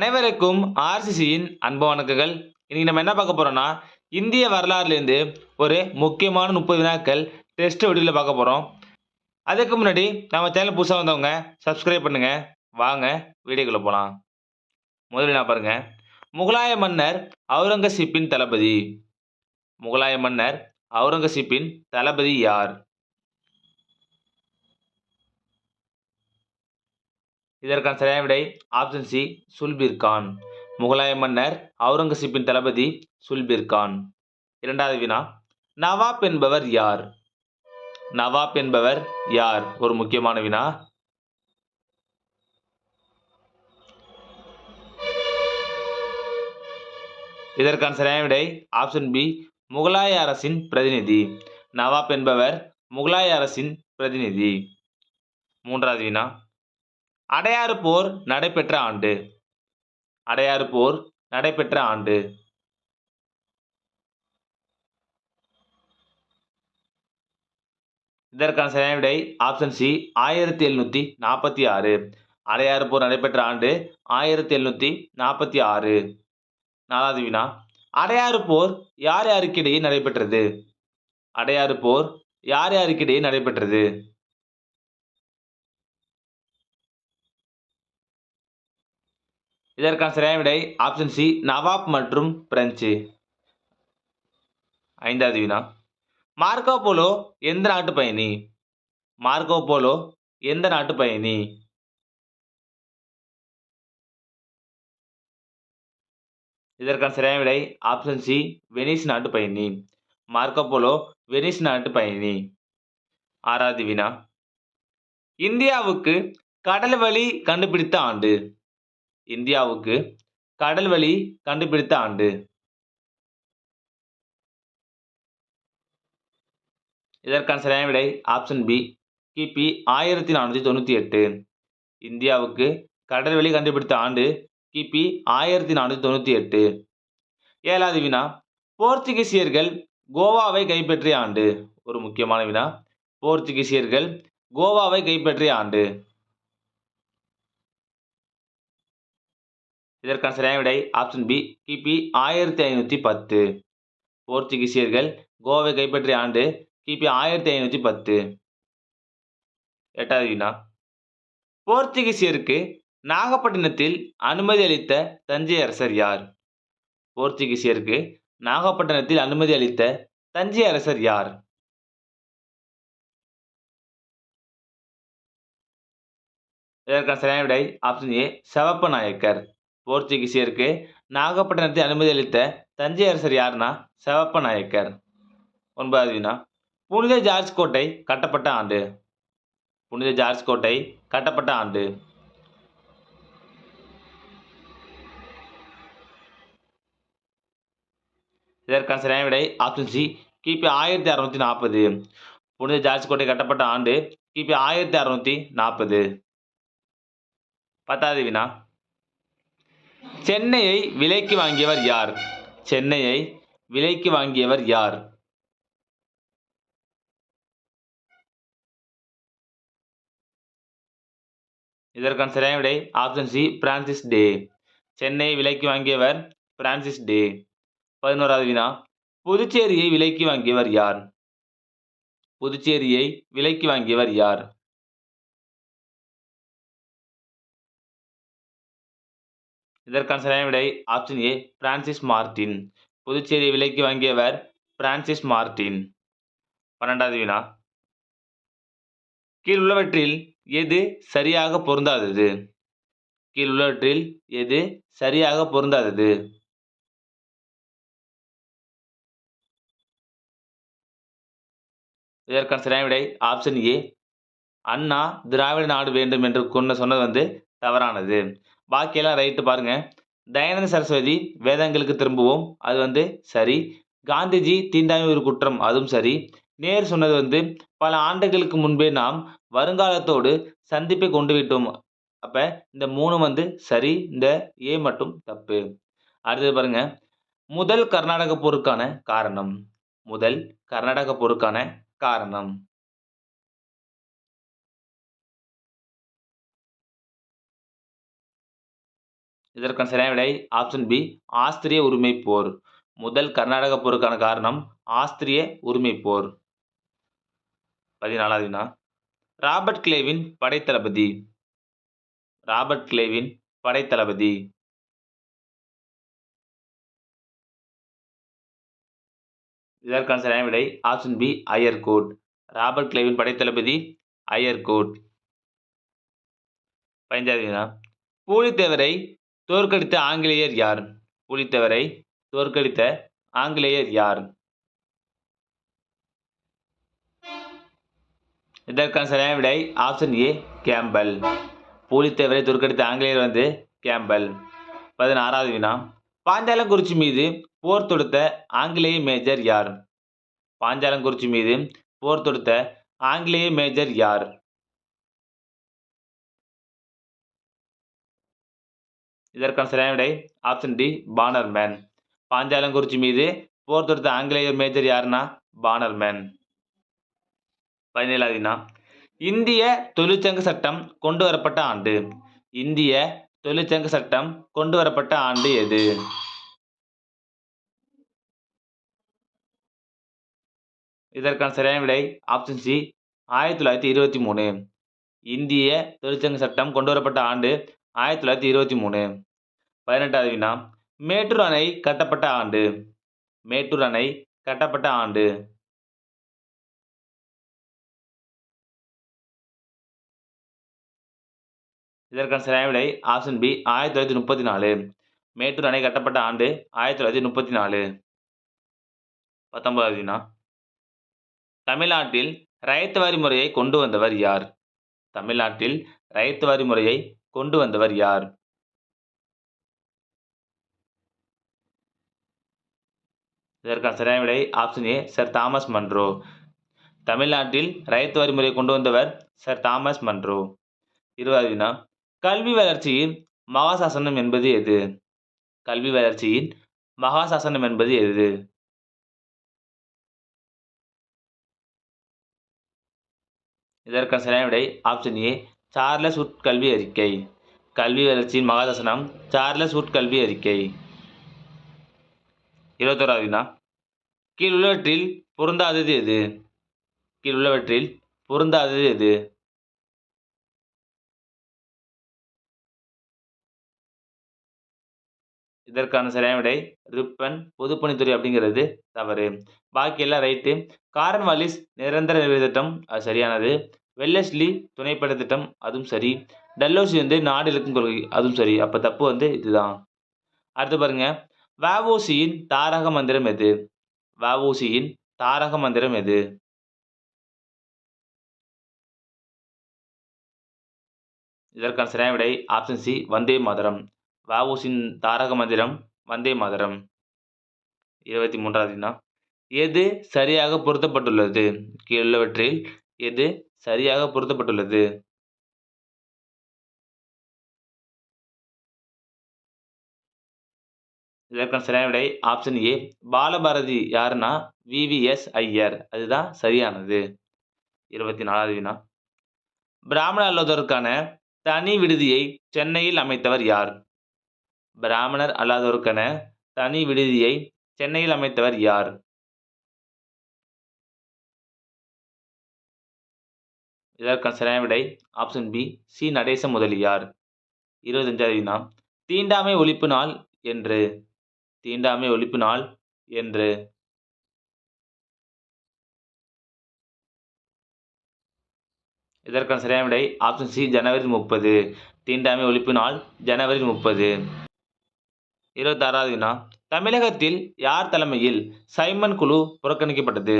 அனைவருக்கும் ஆர்சிசியின் அன்பு வணக்கங்கள். இன்னைக்கு நம்ம என்ன பார்க்க போறோம்னா இந்திய வரலாறுலேருந்து ஒரு முக்கியமான முப்பது வினாக்கள் டெஸ்ட் வீடியோவில் பார்க்க போகிறோம் அதுக்கு முன்னாடி நம்ம சேனல் புதுசாக வந்தவங்க சப்ஸ்கிரைப் பண்ணுங்க. வாங்க வீடியோக்குள்ளே போகலாம் முதல்ல நான் பாருங்க. முகலாய மன்னர் அவுரங்கசீப்பின் தளபதி. முகலாய மன்னர் அவுரங்கசீப்பின் தளபதி யார்? இதற்கான சரியான விடை ஆப்ஷன் சி சுல்பீர் கான். முகலாய மன்னர் அவுரங்கசீப்பின் தளபதி சுல்பீர் கான். இரண்டாவது வினா நவாப் என்பவர் யார்? நவாப் என்பவர் யார்? ஒரு முக்கியமான வினா. இதற்கான சரியான விடை ஆப்ஷன் பி முகலாய அரசின் பிரதிநிதி. நவாப் என்பவர் முகலாய அரசின் பிரதிநிதி. மூன்றாவது வினா அடையாறு போர் நடைபெற்ற ஆண்டு. அடையாறு போர் நடைபெற்ற ஆண்டு. இதற்கான சரியான விடை ஆப்ஷன் சி ஆயிரத்தி எழுநூற்றி நாற்பத்தி ஆறு. அடையாறு போர் நடைபெற்ற ஆண்டு ஆயிரத்தி எழுநூற்றி நாற்பத்தி ஆறு. நாலாவது வினா. அடையாறு போர் யார் யாருக்கிடையே நடைபெற்றது? அடையாறு போர் யார் யாருக்கிடையே நடைபெற்றது? இதற்கான சரியான விடை ஆப்ஷன் சி நவாப் மற்றும் பிரெஞ்சு. ஐந்தாவது வினா. மார்க்கோ போலோ எந்த நாட்டு பயணி? மார்க்கோ போலோ எந்த நாட்டு பயணி? இதற்கான சரியான விடை ஆப்ஷன் சி வெனிஸ் நாட்டு பயணி. மார்க்கோ போலோ வெனிஸ் நாட்டு பயணி. ஆறாவது வினா. இந்தியாவுக்கு கடல் வழி கண்டுபிடித்த ஆண்டு. இந்தியாவுக்கு கடல் வழி கண்டுபிடித்த ஆண்டு. இதற்கான சரியான விடை ஆப்ஷன் பி கிபி ஆயிரத்தி நானூற்றி தொண்ணூற்றி எட்டு. இந்தியாவுக்கு கடல் வழி கண்டுபிடித்த ஆண்டு கிபி ஆயிரத்தி நானூற்றி தொண்ணூற்றி எட்டு. ஏழாவது வினா போர்ச்சுகீசியர்கள் கோவாவை கைப்பற்றிய ஆண்டு. ஒரு முக்கியமான வினா போர்ச்சுகீசியர்கள் கோவாவை கைப்பற்றிய ஆண்டு. இதற்கான சரியான விடை ஆப்ஷன் பி கிபி ஆயிரத்தி ஐநூற்றி பத்து. போர்ச்சுகீசியர்கள் கோவை கைப்பற்றிய ஆண்டு கிபி ஆயிரத்தி ஐநூற்றி பத்து. எட்டாவது வினா போர்ச்சுகீசியருக்கு நாகப்பட்டினத்தில் அனுமதி அளித்த தஞ்சை அரசர் யார்? போர்ச்சுகீசியருக்கு நாகப்பட்டினத்தில் அனுமதி அளித்த தஞ்சை அரசர் யார்? இதற்கான சரியான விடை ஆப்ஷன் ஏ சிவப்ப நாயக்கர் போர்ச்சுகீசியருக்கு நாகப்பட்டினத்தை அனுமதி அளித்த தஞ்சை அரசர் யாருன்னா செவப்ப நாயக்கர். ஒன்பதாவது வினா. புனித ஜார்ஜ் கோட்டை கட்டப்பட்ட ஆண்டு. புனித ஜார்ஜ் கோட்டை கட்டப்பட்ட ஆண்டு. இதற்கான சரியான விடை ஆப்ஷன் சி கிபி ஆயிரத்தி அறுநூத்தி நாற்பது. புனித ஜார்ஜ் கோட்டை கட்டப்பட்ட ஆண்டு கிபி ஆயிரத்தி அறுநூத்தி நாற்பது. பத்தாவது வினா. சென்னையை விலைக்கு வாங்கியவர் யார்? சென்னையை விலைக்கு வாங்கியவர் யார்? இதற்கான சரியான விடை ஆப்ஷன் சி பிரான்சிஸ் டே சென்னையை விலைக்கு வாங்கியவர் பிரான்சிஸ் டே பதினோராவது வினா புதுச்சேரியை விலைக்கு வாங்கியவர் யார்? புதுச்சேரியை விலைக்கு வாங்கியவர் யார்? இதற்கான சரியான விடை ஆப்ஷன் ஏ பிரான்சிஸ் மார்டின் புதுச்சேரியை விலைக்கு வாங்கியவர் பிரான்சிஸ் மார்டின் பன்னெண்டாவது வினா கீழ் உள்ளவற்றில் எது சரியாக பொருந்தாதது? கீழ் உள்ளவற்றில் எது சரியாக பொருந்தாதது? இதற்கான சரியான விடை ஆப்ஷன் ஏ அண்ணா திராவிட நாடு வேண்டும் என்று கொண்டு சொன்னது வந்து தவறானது. பாக்கியெல்லாம் ரைட்டு பாருங்க. தயானந்த சரஸ்வதி வேதங்களுக்கு திரும்புவோம். அது வந்து சரி. காந்திஜி தீண்டாமை ஒரு குற்றம் அதுவும் சரி. நேர் சொன்னது வந்து பல ஆண்டுகளுக்கு முன்பே நாம் வருங்காலத்தோடு சந்திப்பை கொண்டு விட்டோம். அப்போ இந்த மூணு வந்து சரி இந்த ஏ மட்டும் தப்பு. அடுத்தது பாருங்க. முதல் கர்நாடக போருக்கான காரணம். முதல் கர்நாடக போருக்கான காரணம். இதற்கான சரியான விடை ஆப்ஷன் பி ஆஸ்திரிய உரிமை போர். முதல் கர்நாடக போருக்கான காரணம் ஆஸ்திரிய உரிமை போர். பதினாலாவது வினா. ராபர்ட் கிளேவின் படைத்தளபதி. ராபர்ட் கிளேவின் படைத்தளபதி. இதற்கான சரியான விடை option B Eyre Coote Robert கிளேவின் படைத்தளபதி அயர்கோட் பதினஞ்சாவது வினா. பூலித்தேவரை தோற்கடித்த ஆங்கிலேயர் யார்? பூலித்தேவரை தோற்கடித்த ஆங்கிலேயர் யார்? இதற்கான சரியான விடை ஆப்ஷன் ஏ கேம்பல் பூலித்தேவரை தோற்கடித்த ஆங்கிலேயர் வந்து கேம்பல் பதினாறாவது வினா பாஞ்சாலங்குறிச்சி மீது போர் தொடுத்த ஆங்கிலேய மேஜர் யார்? பாஞ்சாலங்குறிச்சி மீது போர் தொடுத்த ஆங்கிலேய மேஜர் யார்? இதற்கான சரியான விடை ஆப்ஷன் டி பானர்மேன் பாஞ்சாலங்குறிச்சி மீது போர் தொடுத்த ஆங்கிலேயர் மேஜர் யாருன்னா? பானர்மேன் பதினேழாவது வினா. இந்திய தொழிற்சங்க சட்டம் கொண்டு வரப்பட்ட ஆண்டு. இந்திய தொழிற்சங்க சட்டம் கொண்டு வரப்பட்ட ஆண்டு எது? இதற்கான சரியான விடை ஆப்ஷன் சி ஆயிரத்தி தொள்ளாயிரத்தி இருபத்தி மூணு. இந்திய தொழிற்சங்க சட்டம் கொண்டு வரப்பட்ட ஆண்டு ஆயிரத்தி தொள்ளாயிரத்தி இருபத்தி மூணு. பதினெட்டாவது வினா மேட்டூர் அணை கட்டப்பட்ட ஆண்டு. மேட்டூர் அணை கட்டப்பட்ட ஆண்டு. இதற்கான சரியான விடை ஆப்ஷன் பி ஆயிரத்தி தொள்ளாயிரத்தி முப்பத்தி நாலு. மேட்டூர் அணை கட்டப்பட்ட ஆண்டு ஆயிரத்தி தொள்ளாயிரத்தி முப்பத்தி நாலு. பத்தொன்பதாவது வினா தமிழ்நாட்டில் ரயத்து வரி முறையை கொண்டு வந்தவர் யார்? தமிழ்நாட்டில் ரயத்து வரி முறையை கொண்டு வந்தவர் யார்? இதற்கான சரியான விடை option A Sir Thomas Munro தமிழ்நாட்டில் ரயத்து வரி முறையை கொண்டு வந்தவர் சர் தாமஸ் மன்றோ இருபதாவது வினா கல்வி வளர்ச்சியின் மகாசாசனம் என்பது எது? கல்வி வளர்ச்சியின் மகாசாசனம் என்பது எது? இதற்கான சரியான விடை ஆப்ஷன் ஏ சார்லஸ் உட் கல்வி அறிக்கை. கல்வி வளர்ச்சியின் மகாதசனம் சார்லஸ் உட் கல்வி அறிக்கை. இருபத்தோராவது வினா. கீழுள்ளவற்றில் பொருந்தாதது எது? கீழுள்ளவற்றில் பொருந்தாதது எது? இதற்கான சரியான விடை ரிப்பன் பொதுப்பணித்துறை அப்படிங்கிறது தவறு. பாக்கி எல்லாம் ரைட்டு. காரன் வாலிஸ் நிரந்தர நிறைவு திட்டம் அது சரியானது. வெல்லஸ்லி துணைப்பட திட்டம் அதுவும் சரி. டல்லோசி வந்து நாடு இலக்கும் கொள்கை அதுவும் சரி. அப்போ தப்பு வந்து இதுதான். அடுத்து பாருங்க. வாவோசியின் தாரக மந்திரம் எது? வாவோசியின் தாரக மந்திரம் எது? இதற்கான சரியான விடை ஆப்ஷன் சி வந்தே மாதரம். வஉசியின் தாரக மந்திரம் வந்தே மாதரம். இருபத்தி மூன்றாவது எது சரியாக பொருத்தப்பட்டுள்ளது? கீழுள்ளவற்றில் எது சரியாக பொருத்தப்பட்டுள்ளது. இதற்கான சரியான விடை ஆப்ஷன் ஏ பாலபாரதி யாருன்னா? விவிஎஸ் ஐயர் அதுதான் சரியானது. இருபத்தி நாலாவது வினா. பிராமண அல்லாதோருக்கான தனி விடுதியை சென்னையில் அமைத்தவர் யார்? பிராமணர் அல்லாதோருக்கான தனி விடுதியை சென்னையில் அமைத்தவர் யார்? இதற்கான சரியான விடை option B C Natesa Mudaliar. இருபத்தஞ்சாவது வினா தீண்டாமை ஒழிப்பு நாள் என்று தீண்டாமை ஒழிப்பு நாள் என்று. இதற்கான சரியான விடை ஆப்ஷன் சி ஜனவரி முப்பது. தீண்டாமை ஒழிப்பு நாள் ஜனவரி முப்பது. இருபத்தாறாவது வினா தமிழகத்தில் யார் தலைமையில் சைமன் குழு புறக்கணிக்கப்பட்டது?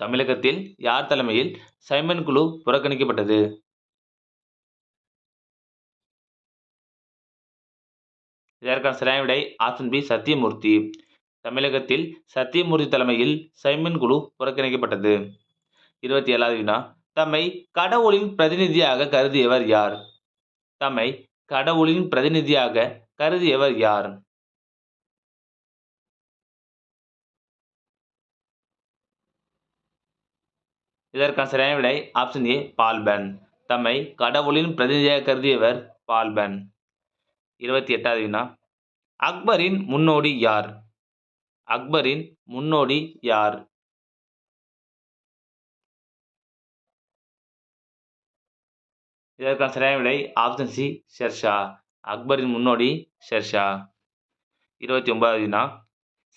தமிழகத்தில் யார் தலைமையில் சைமன் குழு புறக்கணிக்கப்பட்டது? இதற்கான சரியான விடை ஆப்ஷன் பி சத்தியமூர்த்தி. தமிழகத்தில் சத்தியமூர்த்தி தலைமையில் சைமன் குழு புறக்கணிக்கப்பட்டது. இருபத்தி ஏழாவது வினா. தம்மை கடவுளின் பிரதிநிதியாக கருதியவர் யார்? தம்மை கடவுளின் பிரதிநிதியாக கருதியவர் யார்? இதற்கான சரியான விடை ஆப்ஷன் ஏ பால்பன் தம்மை கடவுளின் பிரதிநிதியாக கருதியவர் பால்பன் இருபத்தி எட்டாவது வினா. அக்பரின் முன்னோடி யார்? அக்பரின் முன்னோடி யார்? இதற்கான சரியான விடை ஆப்ஷன் சி ஷெர்ஷா. அக்பரின் முன்னோடி ஷெர்ஷா. இருபத்தி ஒன்பதாவது வினா.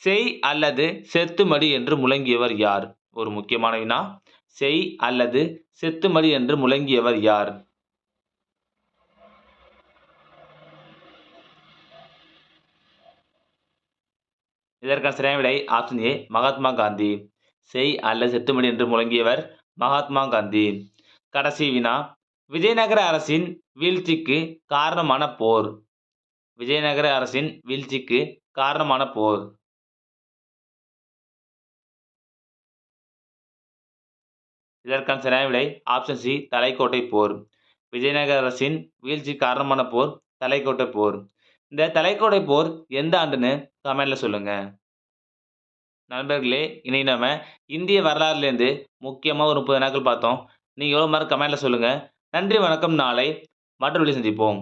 செய் அல்லது செத்துமடி என்று முழங்கியவர் யார்? ஒரு முக்கியமான வினா. செய் அல்லது செத்துமடி என்று முழங்கியவர் யார்? இதற்கான சரியான விடை ஆப்ஷன் ஏ மகாத்மா காந்தி. செய் அல்லது செத்துமடி என்று முழங்கியவர் மகாத்மா காந்தி. கடைசி வினா விஜயநகர அரசின் வீழ்ச்சிக்கு காரணமான போர். விஜயநகர அரசின் வீழ்ச்சிக்கு காரணமான போர். இதற்கான சரியான விடை ஆப்ஷன் சி தலைக்கோட்டை போர். விஜயநகர அரசின் வீழ்ச்சி காரணமான போர் தலைக்கோட்டை போர். இந்த தலைக்கோட்டை போர் எந்த ஆண்டுன்னு கமெண்ட்ல சொல்லுங்க. நண்பர்களே இனி நம்ம இந்திய வரலாறுலேருந்து முக்கியமாக ஒரு முப்பது நாட்கள் பார்த்தோம். நீங்கள் எவ்வளோ மாதிரி கமெண்ட்ல சொல்லுங்கள் நன்றி வணக்கம் நாளை மற்றொரு சந்திப்போம்.